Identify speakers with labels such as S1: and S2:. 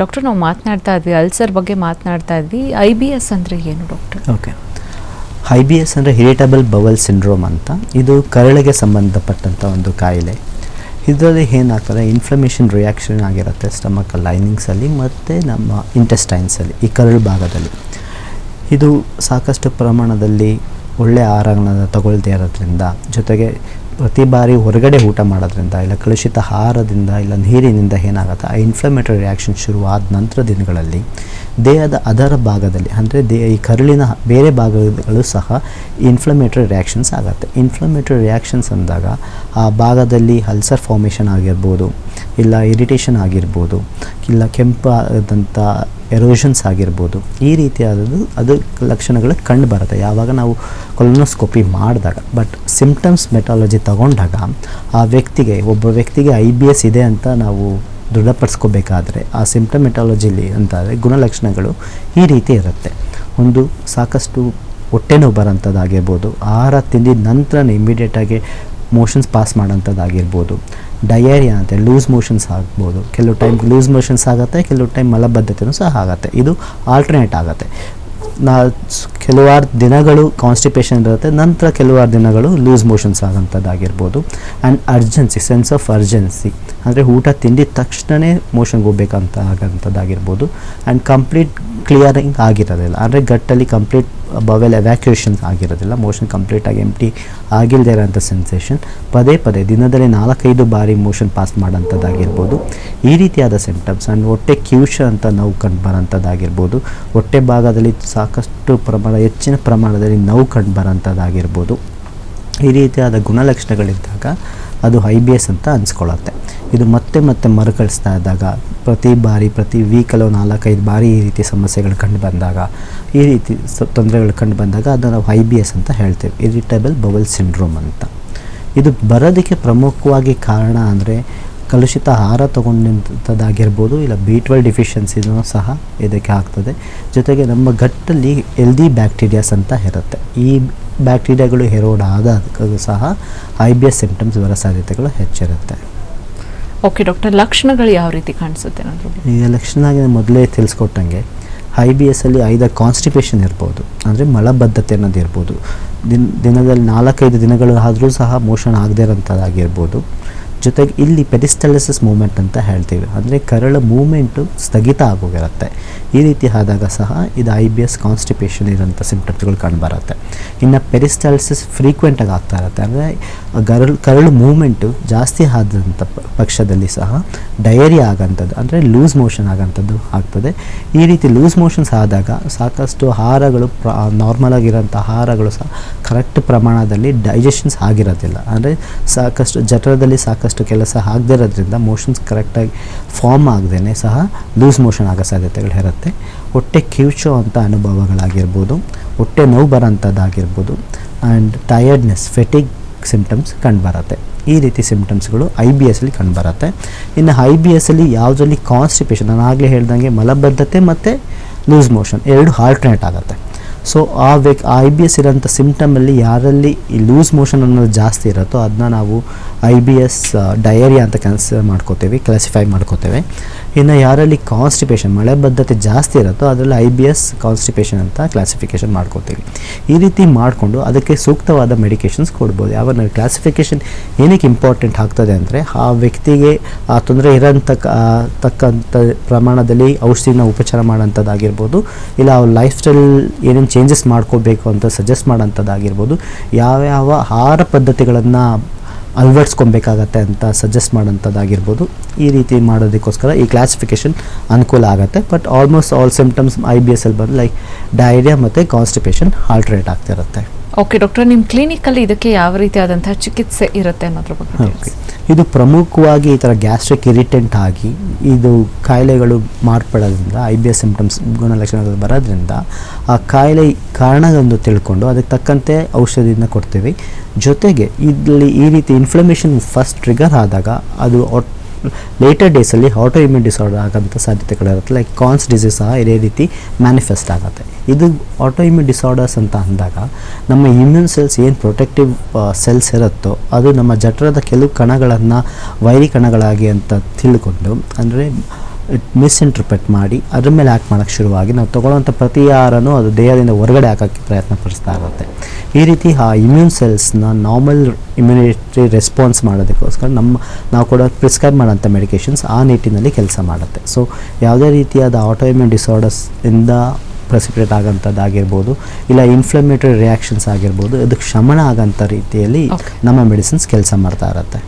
S1: Doctor, ನಾವು ಮಾತನಾಡ್ತಾ ಇದ್ವಿ, ಅಲ್ಸರ್ ಬಗ್ಗೆ ಮಾತನಾಡ್ತಾ ಇದ್ವಿ. ಐ ಬಿ ಎಸ್ ಅಂದರೆ ಏನು doctor?
S2: Okay. I B S ಅಂದರೆ ಹಿರಿಟಬಲ್ ಬವಲ್ ಸಿಂಡ್ರೋಮ್ ಅಂತ. ಇದು ಕರಳಿಗೆ ಸಂಬಂಧಪಟ್ಟಂಥ ಒಂದು ಕಾಯಿಲೆ. ಇದರಲ್ಲಿ ಏನಾಗ್ತದೆ ಇನ್ಫ್ಲಮೇಷನ್ ರಿಯಾಕ್ಷನ್ ಆಗಿರುತ್ತೆ ಸ್ಟಮಕ್ ಲೈನಿಂಗ್ಸಲ್ಲಿ ಮತ್ತು ನಮ್ಮ ಇಂಟೆಸ್ಟೈನ್ಸಲ್ಲಿ ಈ ಕರಳು ಭಾಗದಲ್ಲಿ. ಇದು ಸಾಕಷ್ಟು ಪ್ರಮಾಣದಲ್ಲಿ ಒಳ್ಳೆಯ ಆಹಾರಗಳನ್ನು ತಗೊಳ್ದೇ ಇರೋದ್ರಿಂದ ಜೊತೆಗೆ ಪ್ರತಿ ಬಾರಿ ಹೊರಗಡೆ ಊಟ ಮಾಡೋದ್ರಿಂದ ಇಲ್ಲ ಕಲುಷಿತ ಆಹಾರದಿಂದ ಇಲ್ಲ ನೀರಿನಿಂದ ಏನಾಗುತ್ತೆ, ಆ ಇನ್ಫ್ಲಮೇಟರಿ ರಿಯಾಕ್ಷನ್ ಶುರುವಾದ ನಂತರ ದಿನಗಳಲ್ಲಿ ದೇಹದ ಅದರ ಭಾಗದಲ್ಲಿ, ಅಂದರೆ ದೇ, ಈ ಕರುಳಿನ ಬೇರೆ ಭಾಗಗಳು ಸಹ ಇನ್ಫ್ಲಮೇಟರಿ ರಿಯಾಕ್ಷನ್ಸ್ ಆಗುತ್ತೆ. ಇನ್ಫ್ಲಮೇಟರಿ ರಿಯಾಕ್ಷನ್ಸ್ ಅಂದಾಗ ಆ ಭಾಗದಲ್ಲಿ ಅಲ್ಸರ್ ಫಾರ್ಮೇಷನ್ ಆಗಿರ್ಬೋದು ಇಲ್ಲ ಇರಿಟೇಷನ್ ಆಗಿರ್ಬೋದು, ಇಲ್ಲ ಕೆಂಪಾದಂಥ ಎರೋಷನ್ಸ್ ಆಗಿರ್ಬೋದು, ಈ ರೀತಿಯಾದದ್ದು ಅದು ಲಕ್ಷಣಗಳು ಕಂಡು ಬರುತ್ತೆ. ಯಾವಾಗ ನಾವು ಕೊಲೊನೋಸ್ಕೋಪಿ ಮಾಡಿದಾಗ ಬಟ್ ಸಿಂಪ್ಟಮ್ಸ್ ಮೆಟಾಲಜಿ ತಗೊಂಡಾಗ ಆ ವ್ಯಕ್ತಿಗೆ, ಒಬ್ಬ ವ್ಯಕ್ತಿಗೆ ಐ ಬಿ ಎಸ್ ಇದೆ ಅಂತ ನಾವು ದೃಢಪಡಿಸ್ಕೋಬೇಕಾದ್ರೆ ಆ ಸಿಂಪ್ಟಮ್ ಮೆಟಾಲಜಿಲಿ ಅಂತಾದರೆ ಗುಣಲಕ್ಷಣಗಳು ಈ ರೀತಿ ಇರುತ್ತೆ. ಒಂದು ಸಾಕಷ್ಟು ಹೊಟ್ಟೆ ನೋವು ಬರೋಂಥದ್ದಾಗಿರ್ಬೋದು ಆಹಾರ ತಿಂದಿದ ನಂತರ ಇಮಿಡಿಯೇಟಾಗಿ ಮೋಷನ್ಸ್ ಪಾಸ್ ಮಾಡೋಂಥದ್ದಾಗಿರ್ಬೋದು ಡಯೇರಿಯಾ ಅಂತೆ ಲೂಸ್ ಮೋಷನ್ಸ್ ಆಗ್ಬೋದು. ಕೆಲವು ಟೈಮ್ ಲೂಸ್ ಮೋಷನ್ಸ್ ಆಗುತ್ತೆ, ಕೆಲವು ಟೈಮ್ ಮಲಬದ್ಧತೆಯೂ ಸಹ ಆಗುತ್ತೆ. ಇದು ಆಲ್ಟರ್ನೇಟ್ ಆಗುತ್ತೆ. ನಾ ಕೆಲವಾರು ದಿನಗಳು ಕಾನ್ಸ್ಟಿಪೇಷನ್ ಇರುತ್ತೆ, ನಂತರ ಕೆಲವಾರು ದಿನಗಳು loose motions ಆಗೋಂಥದ್ದಾಗಿರ್ಬೋದು. And urgency sense of urgency ಅಂದರೆ ಊಟ ತಿಂದಿದ ತಕ್ಷಣವೇ ಮೋಷನ್ಗೆ ಹೋಗ್ಬೇಕಂತ ಆಗೋಂಥದ್ದಾಗಿರ್ಬೋದು. ಆ್ಯಂಡ್ ಕಂಪ್ಲೀಟ್ ಕ್ಲಿಯರಿಂಗ್ ಆಗಿರೋದಿಲ್ಲ. ಅಂದರೆ ಗಟ್ಟಲ್ಲಿ ಕಂಪ್ಲೀಟ್ ಬವೆಲ್ ಎವ್ಯಾಕ್ಯುಯೇಷನ್ ಆಗಿರೋದಿಲ್ಲ. ಮೋಷನ್ ಕಂಪ್ಲೀಟಾಗಿ ಎಂಟಿ ಆಗಿಲ್ಲದೆ ಇರೋಂಥ ಸೆನ್ಸೇಷನ್ ಪದೇ ಪದೇ ದಿನದಲ್ಲಿ ನಾಲ್ಕೈದು ಬಾರಿ ಮೋಷನ್ ಪಾಸ್ ಮಾಡೋಂಥದ್ದಾಗಿರ್ಬೋದು. ಈ ರೀತಿಯಾದ ಸಿಂಪ್ಟಮ್ಸ್ ಆ್ಯಂಡ್ ಹೊಟ್ಟೆ ಕ್ಯೂಷ ಅಂತ ನೋವು ಕಂಡು ಬರೋಂಥದ್ದಾಗಿರ್ಬೋದು. ಹೊಟ್ಟೆ ಭಾಗದಲ್ಲಿ ಸಾಕಷ್ಟು ಪ್ರಮಾಣ, ಹೆಚ್ಚಿನ ಪ್ರಮಾಣದಲ್ಲಿ ನೋವು ಕಂಡು ಬರೋಂಥದ್ದಾಗಿರ್ಬೋದು. ಈ ರೀತಿಯಾದ ಗುಣಲಕ್ಷಣಗಳಿದ್ದಾಗ ಅದು ಐ ಬಿ ಎಸ್ ಅಂತ ಅನ್ಸ್ಕೊಳ್ಳುತ್ತೆ. ಇದು ಮತ್ತೆ ಮತ್ತೆ ಮರುಕಳಿಸ್ತಾ ಇದ್ದಾಗ, ಪ್ರತಿ ಬಾರಿ, ಪ್ರತಿ ವೀಕಲ್ಲೋ ನಾಲ್ಕೈದು ಬಾರಿ ಈ ರೀತಿ ಸಮಸ್ಯೆಗಳು ಕಂಡು ಬಂದಾಗ, ಈ ರೀತಿ ತೊಂದರೆಗಳು ಕಂಡು ಬಂದಾಗ ಅದನ್ನು ನಾವು ಐ ಬಿ ಎಸ್ ಅಂತ ಹೇಳ್ತೇವೆ. ಇರಿಟೇಬಲ್ ಬಬಲ್ ಸಿಂಡ್ರೋಮ್ ಅಂತ. ಇದು ಬರೋದಕ್ಕೆ ಪ್ರಮುಖವಾಗಿ ಕಾರಣ ಅಂದರೆ, ಕಲುಷಿತ ಆಹಾರ ತೊಗೊಂಡಂಥದ್ದಾಗಿರ್ಬೋದು ಇಲ್ಲ ಬಿ ಟ್ವೆಲ್ ಡಿಫಿಷಿಯನ್ಸಿನೂ ಸಹ ಇದಕ್ಕೆ ಆಗ್ತದೆ. ಜೊತೆಗೆ ನಮ್ಮ ಗಟ್ಟಲ್ಲಿ ಎಲ್ದಿ ಬ್ಯಾಕ್ಟೀರಿಯಾಸ್ ಅಂತ ಇರುತ್ತೆ. ಈ ಬ್ಯಾಕ್ಟೀರಿಯಾಗಳು ಹೆರೋಡ್ ಆದಾಗೂ ಸಹ ಐ ಬಿ ಎಸ್ ಸಿಂಪ್ಟಮ್ಸ್ ಬರೋ ಸಾಧ್ಯತೆಗಳು ಹೆಚ್ಚಿರುತ್ತೆ.
S1: ಓಕೆ ಡಾಕ್ಟರ್ ಲಕ್ಷಣಗಳು ಯಾವ ರೀತಿ ಕಾಣಿಸುತ್ತೆ
S2: ಈಗ ಲಕ್ಷಣವಾಗಿ ಮೊದಲೇ ತಿಳಿಸ್ಕೊಟ್ಟಂಗೆ ಐ ಬಿ ಎಸ್ ಅಲ್ಲಿ ಐದ ಕಾನ್ಸ್ಟಿಪೇಷನ್ ಇರ್ಬೋದು ಅಂದರೆ ಮಲಬದ್ಧತೆ ಅನ್ನೋದು ಇರ್ಬೋದು. ದಿನ ದಿನದಲ್ಲಿ ನಾಲ್ಕೈದು ದಿನಗಳು ಆದರೂ ಸಹ ಮೋಷಣ ಆಗದೇ ಇರೋಂಥದ್ದಾಗಿರ್ಬೋದು. ಜೊತೆಗೆ ಇಲ್ಲಿ ಪೆಡಿಸ್ಟಲಿಸಿಸ್ ಮೂಮೆಂಟ್ ಅಂತ ಹೇಳ್ತೀವಿ. ಅಂದರೆ ಕರಳ ಮೂಮೆಂಟು ಸ್ಥಗಿತ ಆಗೋಗಿರುತ್ತೆ. ಈ ರೀತಿ ಆದಾಗ ಸಹ ಇದು ಐ ಬಿ ಎಸ್ ಕಾನ್ಸ್ಟಿಪೇಷನ್ ಇರೋಂಥ ಸಿಂಪ್ಟಮ್ಸ್ಗಳು ಕಂಡುಬರುತ್ತೆ ಇನ್ನು ಪೆರಿಸ್ಟಾಲಿಸಿಸ್ ಫ್ರೀಕ್ವೆಂಟಾಗಿ ಆಗ್ತಾ ಇರುತ್ತೆ. ಅಂದರೆ ಗರಳು, ಕರಳು ಮೂಮೆಂಟು ಜಾಸ್ತಿ ಆದಂಥ ಪಕ್ಷದಲ್ಲಿ ಸಹ ಡಯರಿ ಆಗೋಂಥದ್ದು, ಅಂದರೆ ಲೂಸ್ ಮೋಷನ್ ಆಗೋಂಥದ್ದು ಆಗ್ತದೆ. ಈ ರೀತಿ ಲೂಸ್ ಮೋಷನ್ಸ್ ಆದಾಗ ಸಾಕಷ್ಟು ಆಹಾರಗಳು ಪ್ರ, ನಾರ್ಮಲ್ ಆಗಿರೋಂಥ ಆಹಾರಗಳು ಸಹ ಕರೆಕ್ಟ್ ಪ್ರಮಾಣದಲ್ಲಿ ಡೈಜೆಷನ್ಸ್ ಆಗಿರೋದಿಲ್ಲ. ಅಂದರೆ ಸಾಕಷ್ಟು ಜಠರದಲ್ಲಿ ಸಾಕಷ್ಟು ಕೆಲಸ ಆಗದೇ ಇರೋದ್ರಿಂದ ಮೋಷನ್ಸ್ ಕರೆಕ್ಟಾಗಿ ಫಾರ್ಮ್ ಆಗದೇ ಸಹ ಲೂಸ್ ಮೋಷನ್ ಆಗೋ ಸಾಧ್ಯತೆಗಳು ಇರುತ್ತೆ. ಹೊಟ್ಟೆ ಕಿವುಚೋ ಅಂಥ ಅನುಭವಗಳಾಗಿರ್ಬೋದು, ಹೊಟ್ಟೆ ನೋವು ಬರೋಂಥದ್ದಾಗಿರ್ಬೋದು ಆ್ಯಂಡ್ ಟಯರ್ಡ್ನೆಸ್ ಫೆಟಿಗ್ ಸಿಂಪ್ಟಮ್ಸ್ ಕಂಡುಬರುತ್ತೆ. ಈ ರೀತಿ ಸಿಂಪ್ಟಮ್ಸ್ಗಳು ಐ ಬಿ ಎಸ್ಸಲ್ಲಿ ಕಂಡುಬರುತ್ತೆ. ಇನ್ನು ಐ ಬಿ ಎಸ್ಸಲ್ಲಿ ಯಾವುದರಲ್ಲಿ ಕಾನ್ಸ್ಟಿಪೇಷನ್ ನಾನು ಆಗಲೇ ಹೇಳ್ದಂಗೆ ಮಲಬದ್ಧತೆ ಮತ್ತು ಲೂಸ್ ಮೋಷನ್ ಎರಡು ಆಲ್ಟರ್ನೇಟ್ ಆಗುತ್ತೆ. ಸೊ ಆ ವ್ಯಕ್ ಐ ಬಿ ಎಸ್ ಇರೋಂಥ ಸಿಮ್ಟಮಲ್ಲಿ ಯಾರಲ್ಲಿ ಈ ಲೂಸ್ ಮೋಷನ್ ಅನ್ನೋದು ಜಾಸ್ತಿ ಇರುತ್ತೋ ಅದನ್ನ ನಾವು ಐ ಬಿ ಎಸ್ ಡಯೇರಿಯಾ ಅಂತ ಕನ್ಸಿಡರ್ ಮಾಡ್ಕೋತೇವೆ ಕ್ಲಾಸಿಫೈ ಮಾಡ್ಕೋತೇವೆ. ಇನ್ನು ಯಾರಲ್ಲಿ ಕಾನ್ಸ್ಟಿಪೇಷನ್ ಮಳೆಬದ್ಧತೆ ಜಾಸ್ತಿ ಇರುತ್ತೋ ಅದರಲ್ಲಿ ಐ ಬಿ ಎಸ್ ಕಾನ್ಸ್ಟಿಪೇಷನ್ ಅಂತ ಕ್ಲಾಸಿಫಿಕೇಷನ್ ಮಾಡ್ಕೋತೀವಿ. ಈ ರೀತಿ ಮಾಡಿಕೊಂಡು ಅದಕ್ಕೆ ಸೂಕ್ತವಾದ ಮೆಡಿಕೇಷನ್ಸ್ ಕೊಡ್ಬೋದು. ಯಾವ ಕ್ಲಾಸಿಫಿಕೇಷನ್ ಏನಕ್ಕೆ ಇಂಪಾರ್ಟೆಂಟ್ ಆಗ್ತದೆ ಅಂದರೆ ಆ ವ್ಯಕ್ತಿಗೆ ಆ ತೊಂದರೆ ಇರೋಂಥ ತಕ್ಕಂಥ ಪ್ರಮಾಣದಲ್ಲಿ ಔಷಧಿನ ಉಪಚಾರ ಮಾಡೋಂಥದ್ದಾಗಿರ್ಬೋದು ಇಲ್ಲ ಅವ್ರ ಲೈಫ್ ಸ್ಟೈಲ್ ಏನೇನು ಚೇಂಜಸ್ ಮಾಡ್ಕೋಬೇಕು ಅಂತ ಸಜೆಸ್ಟ್ ಮಾಡೋಂಥದ್ದಾಗಿರ್ಬೋದು ಯಾವ್ಯಾವ ಆಹಾರ ಪದ್ಧತಿಗಳನ್ನು ಅಳವಡಿಸ್ಕೊಬೇಕಾಗತ್ತೆ ಅಂತ ಸಜೆಸ್ಟ್ ಮಾಡೋಂಥದ್ದಾಗಿರ್ಬೋದು ಈ ರೀತಿ ಮಾಡೋದಕ್ಕೋಸ್ಕರ ಈ ಕ್ಲಾಸಿಫಿಕೇಷನ್ ಅನುಕೂಲ ಆಗುತ್ತೆ. But almost all symptoms I B S ಅಲ್ಲಿ ಬಂದು ಲೈಕ್ ಡೈರಿಯಾ ಮತ್ತು ಕಾನ್ಸ್ಟಿಪೇಷನ್ ಆಲ್ಟ್ರೇಟ್ ಆಗ್ತಿರುತ್ತೆ.
S1: ಓಕೆ ಡಾಕ್ಟರ್ ನಿಮ್ಮ ಕ್ಲಿನಿಕಲ್ಲಿ ಇದಕ್ಕೆ ಯಾವ ರೀತಿಯಾದಂತಹ ಚಿಕಿತ್ಸೆ ಇರುತ್ತೆ ಅನ್ನೋದ್ರ ಬಗ್ಗೆ
S2: ಇದು ಪ್ರಮುಖವಾಗಿ ಈ ಥರ ಗ್ಯಾಸ್ಟ್ರಿಕ್ ಇರಿಟೆಂಟ್ ಆಗಿ ಇದು ಕಾಯಿಲೆಗಳು ಮಾರ್ಪಡೋದ್ರಿಂದ ಐ ಬಿ ಎಸ್ ಸಿಂಪ್ಟಮ್ಸ್ ಗುಣಲಕ್ಷಣಗಳು ಬರೋದ್ರಿಂದ ಆ ಕಾಯಿಲೆ ಕಾರಣದೊಂದು ತಿಳ್ಕೊಂಡು ಅದಕ್ಕೆ ತಕ್ಕಂತೆ ಔಷಧಿನ ಕೊಡ್ತೀವಿ. ಜೊತೆಗೆ ಇಲ್ಲಿ ಈ ರೀತಿ ಇನ್ಫ್ಲಮೇಷನ್ ಫಸ್ಟ್ ಟ್ರಿಗರ್ ಆದಾಗ ಅದು ಲೇಟರ್ ಡೇಸಲ್ಲಿ ಆಟೋ ಇಮ್ಯೂನ್ ಡಿಸಾರ್ಡರ್ ಆಗೋಂಥ ಸಾಧ್ಯತೆಗಳಿರುತ್ತೆ. ಲೈಕ್ ಕಾನ್ಸ್ ಡಿಸೀಸ್ ಸಹ ಇದೇ ರೀತಿ ಮ್ಯಾನಿಫೆಸ್ಟ್ ಆಗುತ್ತೆ. ಇದು ಆಟೋ ಇಮ್ಯೂನ್ ಡಿಸಾರ್ಡರ್ಸ್ ಅಂತ ಅಂದಾಗ ನಮ್ಮ ಇಮ್ಯೂನ್ ಸೆಲ್ಸ್ ಏನು ಪ್ರೊಟೆಕ್ಟಿವ್ ಸೆಲ್ಸ್ ಇರುತ್ತೋ ಅದು ನಮ್ಮ ಜಠರದ ಕೆಲವು ಕಣಗಳನ್ನು ವೈರಿ ಕಣಗಳಾಗಿ ಅಂತ ತಿಳ್ಕೊಂಡು ಅಂದರೆ ಮಿಸ್ಇಂಟರ್ಪ್ರೆಟ್ ಮಾಡಿ ಅದ್ರ ಮೇಲೆ ಆ್ಯಕ್ಟ್ ಮಾಡೋಕ್ಕೆ ಶುರುವಾಗಿ ನಾವು ತೊಗೊಳ್ಳೋಂಥ ಪ್ರತಿ ಆಹಾರನೂ ಅದು ದೇಹದಿಂದ ಹೊರಗಡೆ ಹಾಕೋಕ್ಕೆ ಪ್ರಯತ್ನ ಪಡಿಸ್ತಾ ಇರುತ್ತೆ. ಈ ರೀತಿ ಆ ಇಮ್ಯೂನ್ ಸೆಲ್ಸ್ನ ನಾರ್ಮಲ್ ಇಮ್ಯುನಿಟಿ ರೆಸ್ಪಾನ್ಸ್ ಮಾಡೋದಕ್ಕೋಸ್ಕರ ನಮ್ಮ ನಾವು ಕೂಡ ಪ್ರಿಸ್ಕ್ರೈಬ್ ಮಾಡೋಂಥ ಮೆಡಿಕೇಷನ್ಸ್ ಆ ನಿಟ್ಟಿನಲ್ಲಿ ಕೆಲಸ ಮಾಡುತ್ತೆ. ಸೊ ಯಾವುದೇ ರೀತಿಯಾದ ಆಟೋಇಮ್ಯೂನ್ ಡಿಸಾರ್ಡರ್ಸ್ ಇಂದ ಪ್ರೆಸಿಪ್ರೇಟ್ ಆಗೋಂಥದ್ದಾಗಿರ್ಬೋದು ಇಲ್ಲ ಇನ್ಫ್ಲಮೇಟರಿ ರಿಯಾಕ್ಷನ್ಸ್ ಆಗಿರ್ಬೋದು ಅದಕ್ಕೆ ಶಮನ ಆಗೋಂಥ ರೀತಿಯಲ್ಲಿ ನಮ್ಮ ಮೆಡಿಸಿನ್ಸ್ ಕೆಲಸ ಮಾಡ್ತಾ ಇರುತ್ತೆ.